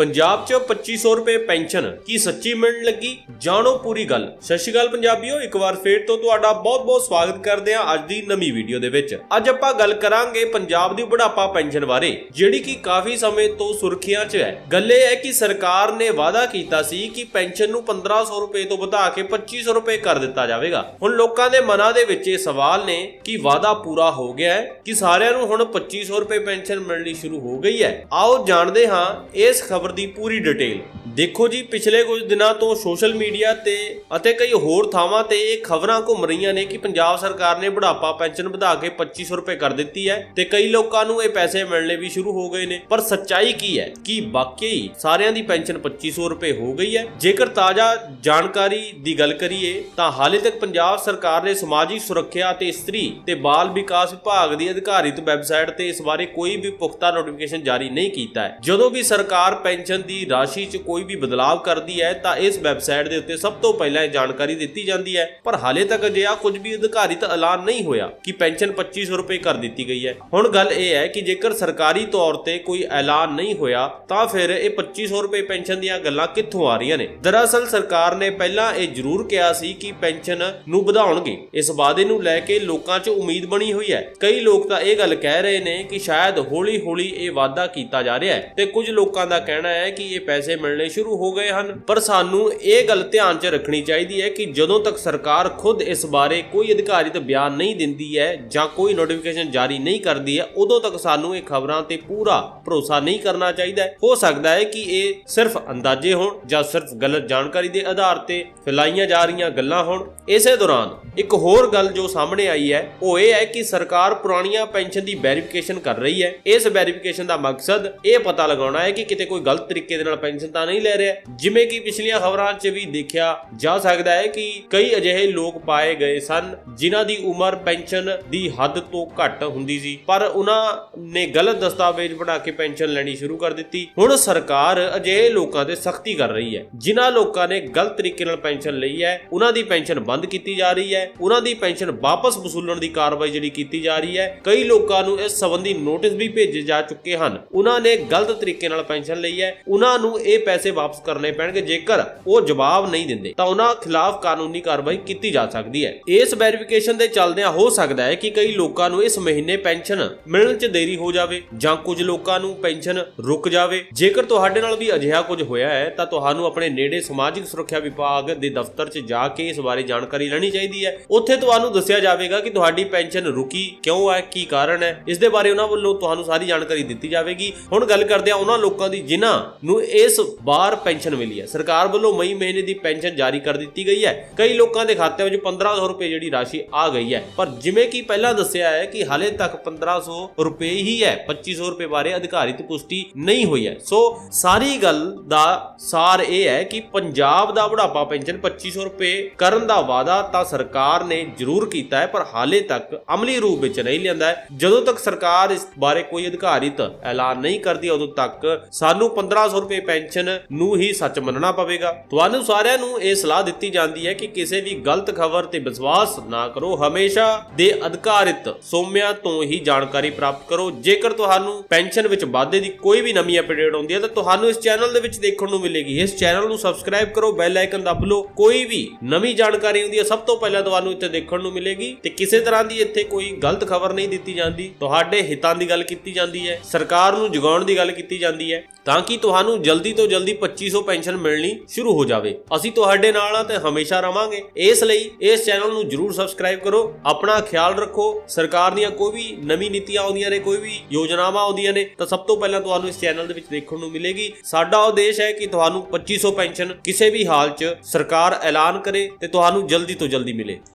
ਪੰਜਾਬ 'ਚ 2500 ਰੁਪਏ ਪੈਨਸ਼ਨ, ਕੀ ਸੱਚੀ ਮਿਲਣ ਲੱਗੀ? ਜਾਣੋ ਪੂਰੀ ਗੱਲ। ਸਤਿ ਸ਼੍ਰੀ ਅਕਾਲ ਪੰਜਾਬੀਓ, ਇੱਕ ਵਾਰ ਫੇਰ ਤੋਂ ਤੁਹਾਡਾ ਬਹੁਤ-ਬਹੁਤ ਸਵਾਗਤ ਕਰਦੇ ਹਾਂ ਅੱਜ ਦੀ ਨਵੀਂ ਵੀਡੀਓ ਦੇ ਵਿੱਚ। ਅੱਜ ਆਪਾਂ ਗੱਲ ਕਰਾਂਗੇ ਪੰਜਾਬ ਦੀ ਬੁਢਾਪਾ ਪੈਨਸ਼ਨ ਬਾਰੇ, ਜਿਹੜੀ ਕਿ ਕਾਫੀ ਸਮੇਂ ਤੋਂ ਸੁਰਖੀਆਂ 'ਚ ਹੈ। ਗੱਲ ਇਹ ਹੈ ਕਿ ਸਰਕਾਰ ਨੇ ਵਾਅਦਾ ਕੀਤਾ ਸੀ ਕਿ ਪੈਨਸ਼ਨ ਨੂੰ 1500 ਰੁਪਏ ਤੋਂ ਵਧਾ ਕੇ 2500 ਰੁਪਏ ਕਰ ਦਿੱਤਾ ਜਾਵੇਗਾ। ਹੁਣ ਲੋਕਾਂ ਦੇ ਮਨਾਂ ਦੇ ਵਿੱਚ ਇਹ ਸਵਾਲ ਨੇ ਕਿ ਵਾਅਦਾ ਪੂਰਾ ਹੋ ਗਿਆ ਹੈ ਕਿ ਸਾਰਿਆਂ ਨੂੰ ਹੁਣ 2500 ਰੁਪਏ ਪੈਨਸ਼ਨ ਮਿਲਣੀ ਸ਼ੁਰੂ ਹੋ ਗਈ ਹੈ। ਆਓ ਜਾਣਦੇ ਹਾਂ ਇਸ ਖਬਰ ਦੀ ਪੂਰੀ ਡਿਟੇਲ। ਦੇਖੋ ਜੀ, ਪਿਛਲੇ ਕੁਝ ਦਿਨਾਂ ਤੋਂ ਸੋਸ਼ਲ ਮੀਡੀਆ ਤੇ ਅਤੇ ਕਈ ਹੋਰ ਥਾਵਾਂ ਤੇ ਇਹ ਖਬਰਾਂ ਘੁੰਮ ਰਹੀਆਂ ਨੇ ਕਿ ਪੰਜਾਬ ਸਰਕਾਰ ਨੇ ਬੁਢਾਪਾ ਪੈਨਸ਼ਨ ਵਧਾ ਕੇ 2500 ਰੁਪਏ ਕਰ ਦਿੱਤੀ ਹੈ ਤੇ ਕਈ ਲੋਕਾਂ ਨੂੰ ਇਹ ਪੈਸੇ ਮਿਲਣੇ ਵੀ ਸ਼ੁਰੂ ਹੋ ਗਏ ਨੇ। ਪਰ ਸੱਚਾਈ ਕੀ ਹੈ? ਕਿ ਵਾਕਈ ਸਾਰਿਆਂ ਦੀ ਪੈਨਸ਼ਨ 2500 ਰੁਪਏ ਹੋ ਗਈ ਹੈ? ਜੇਕਰ ਤਾਜ਼ਾ ਜਾਣਕਾਰੀ ਦੀ ਗੱਲ ਕਰੀਏ, ਤਾਂ ਹਾਲੇ ਤੱਕ ਪੰਜਾਬ ਸਰਕਾਰ ਨੇ ਸਮਾਜਿਕ ਸੁਰੱਖਿਆ ਤੇ ਇਸਤਰੀ ਤੇ ਬਾਲ ਵਿਕਾਸ ਵਿਭਾਗ ਦੀ ਅਧਿਕਾਰਿਤ ਵੈਬਸਾਈਟ ਤੇ ਇਸ ਬਾਰੇ ਕੋਈ ਵੀ ਪੁਖਤਾ ਨੋਟੀਫਿਕੇਸ਼ਨ ਜਾਰੀ ਨਹੀਂ ਕੀਤਾ ਹੈ। ਜਦੋਂ ਵੀ ਸਰਕਾਰ ਪੈਨਸ਼ਨ ਦੀ ਰਾਸ਼ੀ 'ਚ ਕੋਈ ਵੀ ਬਦਲਾਅ ਕਰਦੀ ਹੈ, ਤਾਂ ਇਸ ਵੈਬਸਾਈਟ ਦੇ ਉੱਤੇ ਸਭ ਤੋਂ ਪਹਿਲਾਂ ਇਹ ਜਾਣਕਾਰੀ ਦਿੱਤੀ ਜਾਂਦੀ ਹੈ। ਪਰ ਹਾਲੇ ਤੱਕ ਅਜਿਹਾ ਕੁਝ ਵੀ ਅਧਿਕਾਰਿਤ ਐਲਾਨ ਨਹੀਂ ਹੋਇਆ ਕਿ ਪੈਨਸ਼ਨ 2500 ਰੁਪਏ ਕਰ ਦਿੱਤੀ ਗਈ ਹੈ। ਹੁਣ ਗੱਲ ਇਹ ਹੈ ਕਿ ਜੇਕਰ ਸਰਕਾਰੀ ਤੌਰ ਤੇ ਕੋਈ ਐਲਾਨ ਨਹੀਂ ਹੋਇਆ, ਤਾਂ ਫਿਰ ਇਹ 2500 ਰੁਪਏ ਪੈਨਸ਼ਨ ਦੀਆਂ ਗੱਲਾਂ ਕਿੱਥੋਂ ਆ ਰਹੀਆਂ ਨੇ? ਦਰਅਸਲ ਸਰਕਾਰ ਨੇ ਪਹਿਲਾਂ ਇਹ ਜ਼ਰੂਰ ਕਿਹਾ ਸੀ ਕਿ ਪੈਨਸ਼ਨ ਨੂੰ ਵਧਾਉਣਗੇ। ਇਸ ਵਾਅਦੇ ਨੂੰ ਲੈ ਕੇ ਲੋਕਾਂ 'ਚ ਉਮੀਦ ਬਣੀ ਹੋਈ ਹੈ। ਕਈ ਲੋਕ ਤਾਂ ਇਹ ਗੱਲ ਕਹਿ ਰਹੇ ਨੇ ਕਿ ਸ਼ਾਇਦ ਹੌਲੀ-ਹੌਲੀ ਇਹ ਵਾਅਦਾ ਕੀਤਾ ਜਾ ਰਿਹਾ ਹੈ ਤੇ ਕੁਝ ਲੋਕਾਂ ਦਾ ਕਹਿਣਾ ਹੈ ਕਿ ਇਹ ਪੈਸੇ ਮਿਲਣੇ ਸ਼ੁਰੂ ਹੋ ਗਏ ਹਨ। ਪਰ ਸਾਨੂੰ ਇਹ ਗੱਲ ਧਿਆਨ 'ਚ ਰੱਖਣੀ ਚਾਹੀਦੀ ਹੈ ਕਿ ਜਦੋਂ ਤੱਕ ਸਰਕਾਰ ਖੁਦ ਇਸ ਬਾਰੇ ਕੋਈ ਅਧਿਕਾਰਿਤ ਬਿਆਨ ਨਹੀਂ ਦਿੰਦੀ ਹੈ ਜਾਂ ਕੋਈ ਨੋਟੀਫਿਕੇਸ਼ਨ ਜਾਰੀ ਨਹੀਂ ਕਰਦੀ ਹੈ, ਉਦੋਂ ਤੱਕ ਸਾਨੂੰ ਇਹ ਖਬਰਾਂ ਤੇ ਪੂਰਾ ਭਰੋਸਾ ਨਹੀਂ ਕਰਨਾ ਚਾਹੀਦਾ ਹੈ। ਹੋ ਸਕਦਾ ਹੈ ਕਿ ਇਹ ਸਿਰਫ ਅੰਦਾਜ਼ੇ ਹੋਣ ਜਾਂ ਸਿਰਫ ਗਲਤ ਜਾਣਕਾਰੀ ਦੇ ਆਧਾਰ ਤੇ ਫੈਲਾਈਆਂ ਜਾ ਰਹੀਆਂ ਗੱਲਾਂ ਹੋਣ। ਇਸੇ ਦੌਰਾਨ ਇੱਕ ਹੋਰ ਗੱਲ ਜੋ ਸਾਹਮਣੇ ਆਈ ਹੈ, ਉਹ ਇਹ ਹੈ ਕਿ ਸਰਕਾਰ ਪੁਰਾਣੀਆਂ ਪੈਨਸ਼ਨ ਦੀ ਵੈਰੀਫਿਕੇਸ਼ਨ ਕਰ ਰਹੀ ਹੈ। ਇਸ ਵੈਰੀਫਿਕੇਸ਼ਨ ਦਾ ਮਕਸਦ ਇਹ ਪਤਾ ਲਗਾਉਣਾ ਹੈ ਕਿ ਕਿਤੇ ਕੋਈ ਗਲਤ ਤਰੀਕੇ ਦੇ ਨਾਲ ਪੈਨਸ਼ਨ ਤਾਂ ਨਹੀਂ ਲੈ ਰਿਹਾ। ਜਿਵੇਂ ਕਿ ਪਿਛਲੀਆਂ ਖਬਰਾਂ 'ਚ ਵੀ ਦੇਖਿਆ ਜਾ ਸਕਦਾ ਹੈ ਕਿ ਕਈ ਅਜਿਹੇ ਲੋਕ ਪਾਏ ਗਏ ਸਨ ਜਿਨ੍ਹਾਂ ਦੀ ਉਮਰ ਪੈਨਸ਼ਨ ਦੀ ਹੱਦ ਤੋਂ ਘੱਟ ਹੁੰਦੀ ਸੀ। ਪਰ ਉਹਨਾਂ ਨੇ ਗਲਤ ਦਸਤਾਵੇਜ਼ ਬਣਾ ਕੇ ਪੈਨਸ਼ਨ ਲੈਣੀ ਸ਼ੁਰੂ ਕਰ ਦਿੱਤੀ। ਹੁਣ ਸਰਕਾਰ ਅਜਿਹੇ ਲੋਕਾਂ ਤੇ ਸਖਤੀ ਕਰ ਰਹੀ ਹੈ। ਜਿਨ੍ਹਾਂ ਲੋਕਾਂ ਨੇ ਗਲਤ ਤਰੀਕੇ ਨਾਲ ਪੈਨਸ਼ਨ ਲਈ ਹੈ, ਉਹਨਾਂ ਦੀ ਪੈਨਸ਼ਨ ਬੰਦ ਕੀਤੀ ਜਾ ਰਹੀ ਹੈ। ਉਹਨਾਂ ਦੀ ਪੈਨਸ਼ਨ ਵਾਪਸ ਵਸੂਲਣ ਦੀ ਕਾਰਵਾਈ ਜਿਹੜੀ ਕੀਤੀ ਜਾ ਰਹੀ ਹੈ। ਕਈ ਲੋਕਾਂ ਨੂੰ ਇਸ ਸੰਬੰਧੀ ਨੋਟਿਸ ਵੀ ਭੇਜੇ ਜਾ ਚੁੱਕੇ ਹਨ। ਉਹਨਾਂ ਨੇ ਗਲਤ ਤਰੀਕੇ ਨਾਲ ਪੈਨਸ਼ਨ ਲਈ ਹੈ, ਉਹਨਾਂ ਨੂੰ ਇਹ ਪੈਸੇ ਵਾਪਸ ਕਰਨੇ ਪੈਣਗੇ। ਜੇਕਰ ਉਹ ਜਵਾਬ ਨਹੀਂ ਦਿੰਦੇ, ਤਾਂ ਉਹਨਾਂ ਖਿਲਾਫ ਕਾਨੂੰਨੀ ਕਾਰਵਾਈ ਕੀਤੀ ਜਾ ਸਕਦੀ ਹੈ। ਇਸ ਵੈਰੀਫਿਕੇਸ਼ਨ ਦੇ ਚੱਲਦਿਆਂ ਹੋ ਸਕਦਾ ਹੈ ਕਿ ਕਈ ਲੋਕਾਂ ਨੂੰ ਇਸ ਮਹੀਨੇ ਪੈਨਸ਼ਨ ਮਿਲਣ 'ਚ ਦੇਰੀ ਹੋ ਜਾਵੇ ਜਾਂ ਕੁਝ ਲੋਕਾਂ ਨੂੰ ਪੈਨਸ਼ਨ ਰੁਕ ਜਾਵੇ। ਜੇਕਰ ਤੁਹਾਡੇ ਨਾਲ ਵੀ ਅਜਿਹਾ ਕੁਝ ਹੋਇਆ ਹੈ, ਤਾਂ ਤੁਹਾਨੂੰ ਆਪਣੇ ਨੇੜੇ ਸਮਾਜਿਕ ਸੁਰੱਖਿਆ ਵਿਭਾਗ ਦੇ ਦਫ਼ਤਰ 'ਚ ਜਾ ਕੇ ਇਸ ਬਾਰੇ ਜਾਣਕਾਰੀ ਲੈਣੀ ਚਾਹੀਦੀ ਹੈ। ਉੱਥੇ ਤੁਹਾਨੂੰ ਦੱਸਿਆ ਜਾਵੇਗਾ ਕਿ ਤੁਹਾਡੀ ਪੈਨਸ਼ਨ ਰੁਕੀ ਕਿਉਂ ਹੈ, ਕੀ ਕਾਰਨ ਹੈ। ਇਸ ਦੇ ਬਾਰੇ ਉਹਨਾਂ ਵੱਲੋਂ ਤੁਹਾਨੂੰ ਸਾਰੀ ਜਾਣਕਾਰੀ ਦਿੱਤੀ ਜਾਵੇਗੀ। ਹੁਣ ਗੱਲ ਕਰਦੇ ਹਾਂ ਉਹਨਾਂ ਲੋਕਾਂ ਦੀ ਜਿਨ੍ਹਾਂ ਨੂੰ ਇਸ ਵਾਰ ਪੈਨਸ਼ਨ ਮਿਲੀ ਹੈ। ਸਰਕਾਰ ਵੱਲੋਂ ਮਈ ਮਹੀਨੇ ਦੀ ਪੈਨਸ਼ਨ ਜਾਰੀ ਕਰ ਦਿੱਤੀ ਗਈ ਹੈ। ਕਈ ਲੋਕਾਂ ਦੇ ਖਾਤੇ ਵਿੱਚ 1500 ਰੁਪਏ ਜਿਹੜੀ ਰਾਸ਼ੀ ਆ ਗਈ ਹੈ। ਪਰ ਜਿਵੇਂ ਕਿ ਪਹਿਲਾਂ ਦੱਸਿਆ ਹੈ ਕਿ ਹਾਲੇ ਤੱਕ 1500 ਰੁਪਏ ਹੀ ਹੈ। 2500 ਰੁਪਏ ਬਾਰੇ ਅਧਿਕਾਰਿਤ ਪੁਸ਼ਟੀ ਨਹੀਂ ਹੋਈ ਹੈ। ਸੋ ਸਾਰੀ ਗੱਲ ਦਾ ਸਾਰ ਇਹ ਹੈ ਕਿ ਪੰਜਾਬ ਦਾ ਬੁਢਾਪਾ ਪੈਨਸ਼ਨ 2500 ਰੁਪਏ ਕਰਨ ਦਾ ਵਾਅਦਾ ਤਾਂ ਸਰਕਾਰ ਨੇ ਜ਼ਰੂਰ ਕੀਤਾ ਹੈ, ਪਰ ਹਾਲੇ ਤੱਕ ਅਮਲੀ ਰੂਪ ਵਿੱਚ ਨਹੀਂ ਲਿਆਂਦਾ ਜਦੋਂ ਤੱਕ ਸਰਕਾਰ ਇਸ ਬਾਰੇ ਕੋਈ ਅਧਿਕਾਰਿਤ ਐਲਾਨ ਨਹੀਂ ਕਰਦੀ, ਉਦੋਂ ਤੱਕ ਸਾਨੂੰ 1500 ਰੁਪਏ ਪੈਨਸ਼ਨ ਨੂੰ ਹੀ ਸੱਚ ਮੰਨਣਾ ਪਵੇਗਾ। ਤੁਹਾਨੂੰ ਸਾਰਿਆਂ ਨੂੰ ਇਹ ਸਲਾਹ ਦਿੱਤੀ ਜਾਂਦੀ ਹੈ ਕਿ ਕਿਸੇ ਵੀ ਗਲਤ ਖਬਰ ਤੇ ਵਿਸ਼ਵਾਸ ਨਾ ਕਰੋ। ਹਮੇਸ਼ਾ ਦੇ ਅਧਿਕਾਰਿਤ ਸੋਮਿਆਂ ਤੋਂ ਹੀ ਜਾਣਕਾਰੀ ਪ੍ਰਾਪਤ ਕਰੋ। ਜੇਕਰ ਤੁਹਾਨੂੰ ਪੈਨਸ਼ਨ ਵਿੱਚ ਵਾਧੇ ਦੀ ਕੋਈ ਵੀ ਨਵੀਂ ਅਪਡੇਟ ਆਉਂਦੀ ਹੈ, ਤਾਂ ਤੁਹਾਨੂੰ ਇਸ ਚੈਨਲ ਦੇ ਵਿੱਚ ਦੇਖਣ ਨੂੰ ਮਿਲੇਗੀ। ਇਸ ਚੈਨਲ ਨੂੰ ਸਬਸਕ੍ਰਾਈਬ ਕਰੋ, ਬੈਲ ਆਈਕਨ ਦਬ ਲਓ। ਕੋਈ ਵੀ ਨਵੀਂ ਜਾਣਕਾਰੀ ਹੁੰਦੀ ਹੈ, ਸਭ ਤੋਂ ਪਹਿਲਾਂ ਤੁਹਾਨੂੰ ਇੱਥੇ ਦੇਖਣ ਨੂੰ ਮਿਲੇਗੀ। ਤੇ ਕਿਸੇ ਤਰ੍ਹਾਂ ਦੀ ਇੱਥੇ ਕੋਈ ਗਲਤ ਖਬਰ ਨਹੀਂ ਦਿੱਤੀ ਜਾਂਦੀ। ਤੁਹਾਡੇ ਹਿੱਤਾਂ ਦੀ ਗੱਲ ਕੀਤੀ ਜਾਂਦੀ ਹੈ, ਸਰਕਾਰ ਨੂੰ ਜਗਾਉਣ ਦੀ ਗੱਲ ਕੀਤੀ ਜਾਂਦੀ ਹੈ, ਤਾਂ ਕਿ ਤੁਹਾਨੂੰ ਜਲਦੀ ਤੋਂ ਜਲਦੀ 2500 ਪੈਨਸ਼ਨ ਮਿਲਣੀ ਸ਼ੁਰੂ ਹੋ ਜਾਵੇ। ਅਸੀਂ ਤੁਹਾਡੇ ਨਾਲ ਆ ਤੇ ਹਮੇਸ਼ਾ ਰਵਾਂਗੇ। ਇਸ ਲਈ ਇਸ ਚੈਨਲ ਨੂੰ ਜਰੂਰ ਸਬਸਕ੍ਰਾਈਬ ਕਰੋ। ਆਪਣਾ ਖਿਆਲ ਰੱਖੋ। ਸਰਕਾਰ ਦੀਆਂ ਕੋਈ ਵੀ ਨਵੀਂ ਨੀਤੀਆਂ ਆਉਂਦੀਆਂ ਨੇ, ਕੋਈ ਵੀ ਯੋਜਨਾਵਾਂ ਆਉਂਦੀਆਂ ਨੇ, ਤਾਂ ਸਭ ਤੋਂ ਪਹਿਲਾਂ ਤੁਹਾਨੂੰ ਇਸ ਚੈਨਲ ਦੇ ਵਿੱਚ ਦੇਖਣ ਨੂੰ ਮਿਲੇਗੀ। ਸਾਡਾ ਉਦੇਸ਼ ਹੈ ਕਿ ਤੁਹਾਨੂੰ 2500 ਪੈਨਸ਼ਨ ਕਿਸੇ ਵੀ ਹਾਲ 'ਚ ਸਰਕਾਰ ਐਲਾਨ ਕਰੇ ਤੇ ਤੁਹਾਨੂੰ ਜਲਦੀ ਤੋਂ ਜਲਦੀ ਮਿਲੇ।